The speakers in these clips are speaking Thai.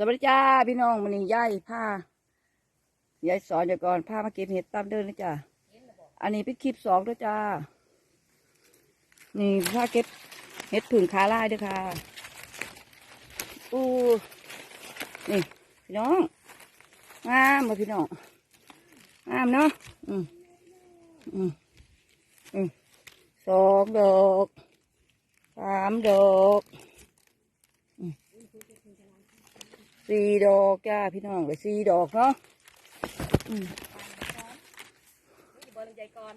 สวัสดีจ้าพี่น้องมันนี่ยายผ้ายายสอนเดี๋ยวก่อนผ้ามาเก็บเห็ดตามเดินนะจ้าอันนี้เป็นคลิปสองด้วยจ้า นี่ผ้าเก็บเห็ดผึ่งขาลายด้วยค่ะอู้นี่พี่น้องงามมาพี่น้องงามเนาะอืมอืมอืมสองดอกสามดอก สี่ดอกจ้าพี่น้องไปสี่ดอกเนาะอืมบอลใจก่อน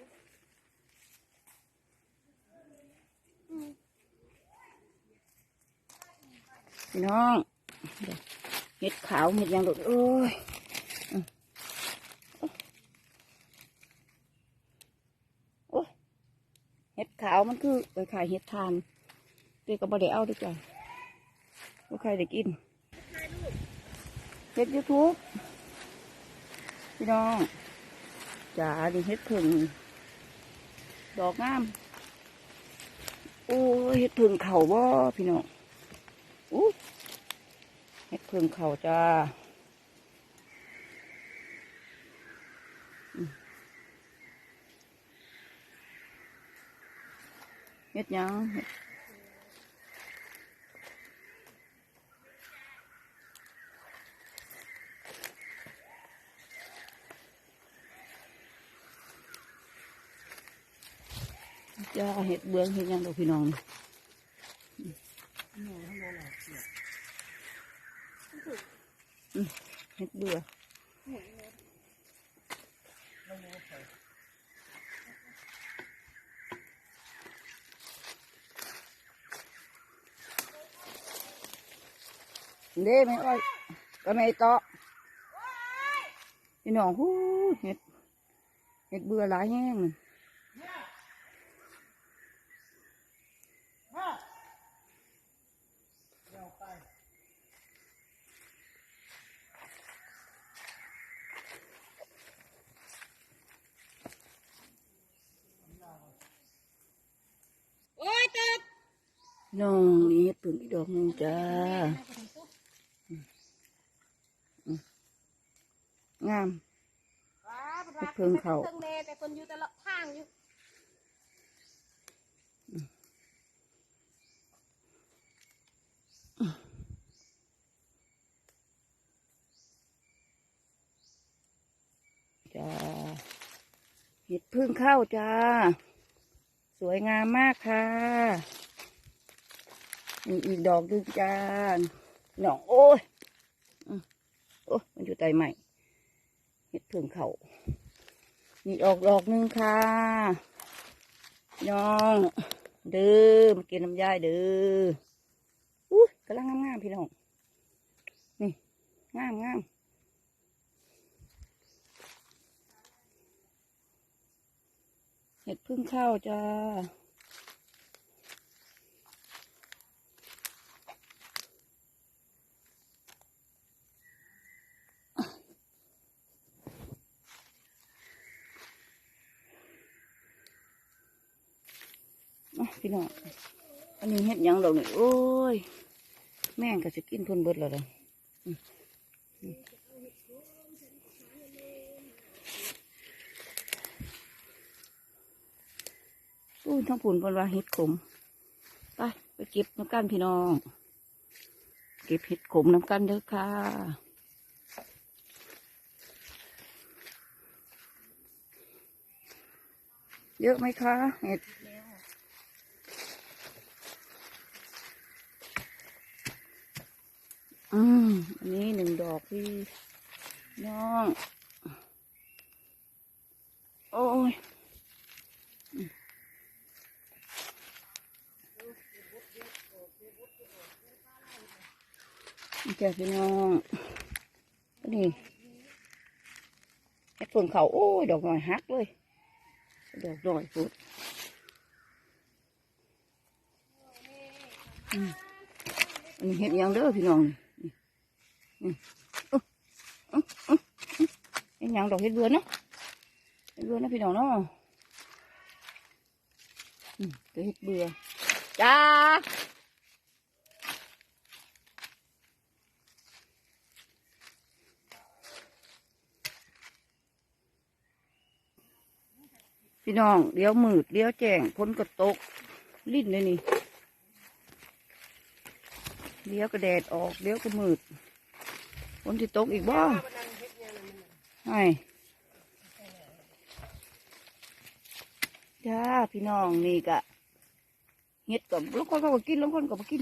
พี่น้องเห็ดขาวเห็ดหยังดอกโอ้ยอืมโอ้ยเห็ดขาวมันคือไปขายเห็ดทานเด็กก็บ่ได้เอาด้วยจ้ะว่าใครได้กิน เห็ดยูทูบพี่น้องจ๋าดิเห็ดผึ่งดอกงาม โอ้เห็ดผึ่งเข่าบ่พี่น้องอู้เห็ดเพิ่งเข่าจ้าเห็ดยัง จ้าเห็ดเบืองเห็ดหยังดอกพี่น้องเห็ดเบื่อเด้ไม่อ้อยก็ไม่เตาะพี่น้องหูเห็ดเห็ดเบื่อหลายแห้งเลย น้องนี่เห็ดผึ่งอีกดอกหนึงจ้าอืมอืมงามว้าเฮ็ดเพิ่งเข้าเพิ่งแม่แต่คนอยู่แต่ละทางอยู่จ้าเห็ดพึ่งเข้าจ้า สวยงามมากค่ะ มีอีกดอกหนึงจ้าหนองโอ้ยอืมโอ้ยมันอยู่ใต้ใหม่เห็ดพึ่งเขามีออกดอกหนึงค่ะน้อง เด้อมากินน้ำยายเด้ออุ้ยกำลังงามๆพี่น้องนี่งามงามเห็ดพึ่งข้าวจ้า พี่น้อง อันนี้เห็ดยังดอกนี่โอ้ย แม่งก็จะกินเพ่นเบิดแล้วเด้ออืมอืมอุ้ทั้งผุนเพิ่นว่าเห็ดขม ไป ไปเก็บน้ำกันพี่น้อง เก็บเห็ดขมน้ำกันเด้อค่ะเยอะไหมคะเห็ด อืมอันนี้หนึ่งดอกพี่น้อง โอ้ยอืมนี่จ้ะพี่น้องนี่เห็ดเฟืองเขาโอ้ย ดอกหน่อยฮักเลย ดอกหน่อยพุดอืมอันนี้เห็ดยังเด้อพี่น้องนี่ เห็นยังดอกเห็ดเบือนเนาะเห็ดเบือนนะพี่น้องเนาะตัวเห็ดเบือจ้าพี่น้องเดี๋ยวมืดเดี๋ยวแจ้งพ้นกระตกลิ้นเลยนี่เดี๋ยวกระแดดออกเดี๋ยวก็มืด ฝนที่ตกอีกบ้างไอ้จ้าพี่น้องนี่กะเห็ดกับลูกคนก็กินลูกคนก็มากิน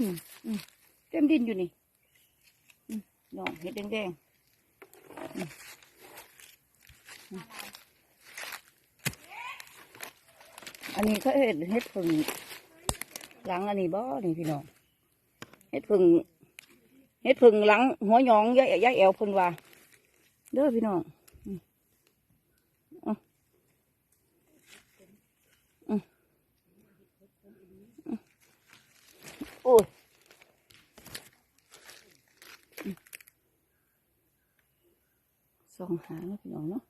เต็มดินอยู่นี่น้องเห็ดแดงๆอันนี้เขาเห็ดเห็ดผึ่งหลังอันนี้บ่นี่พี่น้องเห็ดผึ่ง เห็ดผึ่งหลัง หัวหยองย้ายย้ายแอวพิ่นว่าเด้อพี่น้องอืมเอาอืมอืมโอ้ยสองหางเนาะพี่น้องเนาะ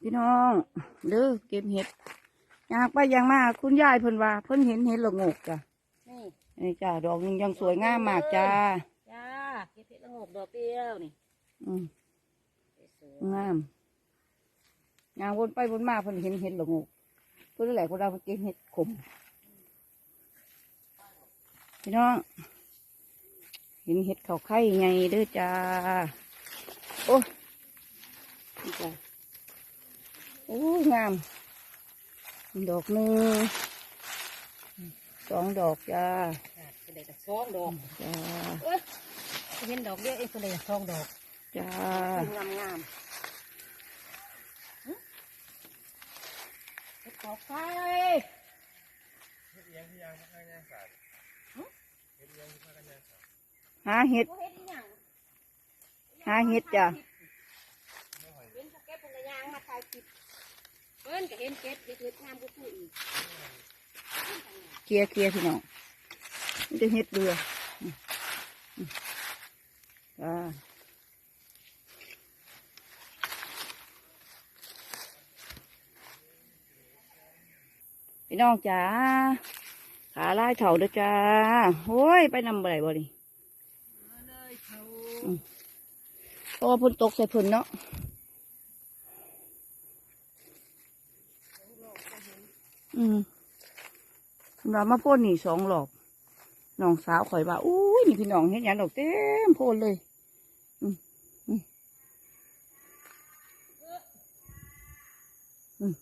พี่น้องเด้อเก็บเห็ด ยากไปอยางมาคุณยายเพิ่นว่าเพิ่นเห็นเห็ดละโงกจ้ะนี่นี่จ้าดอกหนึงยังสวยงามมากจ้าจ้าเก็บเห็ดละโงกดอกเดียวนี่อืมสวยงามงามวนไปวนมาเพิ่นเห็นเห็ดละโงกเพิ่นแหละคนเราเพิ่นเก็บเห็ดขมพี่น้อง เห็นเห็ดเขาไข่ไงเด้อจ้าโอ้ยนี่จ้าโอ้ยงาม ดอกหนึ่งสองดอกจ้าค่ะเป็นได้แต่สองดอกจ้าเอ้ยเห็นดอกเดียวเองเป็นได้แต่สองดอกจ้างามงามหึเห็ดขาวไฟหาเห็ดบ่เห็ดอีหยังหาเห็ดจ้ะ เก็ตเป็นระยางมาถ่ายคลิปเพิ่นก็เห็นเก็บเห็ดเห็ดงามกูพูดอีกเคียร์เคียร์พี่น้องมันจะเห็ดเรืออืมอืมจ้าพี่น้องจ้าขาลายเถาเด้อจ้าโอ้ยไปนำอะไรบ่นี่มาเลยเพราะว่าเพุ่นตกใส่พุ่นเนาะ อืมเรามาพ่นนี่สองหลอกน้องสาวข่อยว่าอุ้ยนี่พี่น้องเห็นอย่างดอกเต็มโพนเลยอืมอืมอืม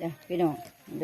จ้ะพี่น้องเ